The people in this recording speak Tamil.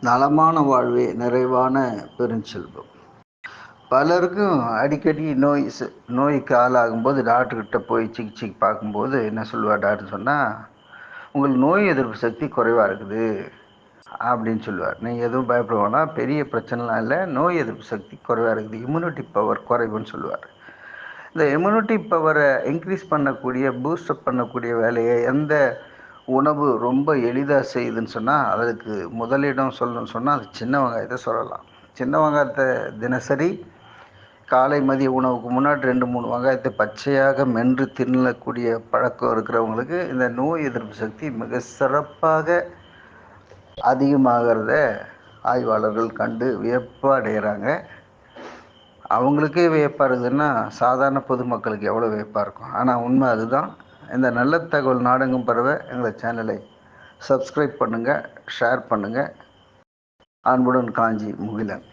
நலமான வாழ்வே நிறைவான பெருஞ்செல்வம். பலருக்கும் அடிக்கடி நோய் ச- நோய்க்கு ஆளாகும்போது டாக்டர்கிட்ட போய் சிகிச்சைக்கு பார்க்கும்போது என்ன சொல்லுவார் டாக்டர் சொன்னால் உங்களுக்கு நோய் எதிர்ப்பு சக்தி குறைவாக இருக்குது அப்படின்னு சொல்லுவார். நீங்கள் எதுவும் பயப்படுவோம்னா பெரிய பிரச்சனைலாம் இல்லை நோய் எதிர்ப்பு சக்தி குறைவாக இருக்குது இம்யூனிட்டி பவர் குறைவுன்னு சொல்லுவார். இந்த இம்யூனிட்டி பவரை இன்க்ரீஸ் பண்ணக்கூடிய பூஸ்டப் பண்ணக்கூடிய வேலையை எந்த உணவு ரொம்ப எளிதாக செய்யுதுன்னு சொன்னால் அதுக்கு முதலிடம் சொல்லணும்னு சொன்னால் அது சின்ன வெங்காயத்தை சொல்லலாம். சின்ன வெங்காயத்தை தினசரி காலை மதிய உணவுக்கு முன்னாடி ரெண்டு மூணு வெங்காயத்தை பச்சையாக மென்று தின்னக்கூடிய பழக்கம் இருக்கிறவங்களுக்கு இந்த நோய் எதிர்ப்பு சக்தி மிக சிறப்பாக அதிகமாகிறத ஆய்வாளர்கள் கண்டு வியப்பாக அடைகிறாங்க அவங்களுக்கே வியப்பாக இருக்குதுன்னா சாதாரண பொதுமக்களுக்கு எவ்வளோ வியப்பாக இருக்கும்? ஆனால் உண்மை அதுதான். இந்த நல்ல தகவல் நாடகம் பரவ எங்கள் சேனலை சப்ஸ்கிரைப் பண்ணுங்கள் ஷேர் பண்ணுங்கள் அன்புடன் காஞ்சி முகிலன்.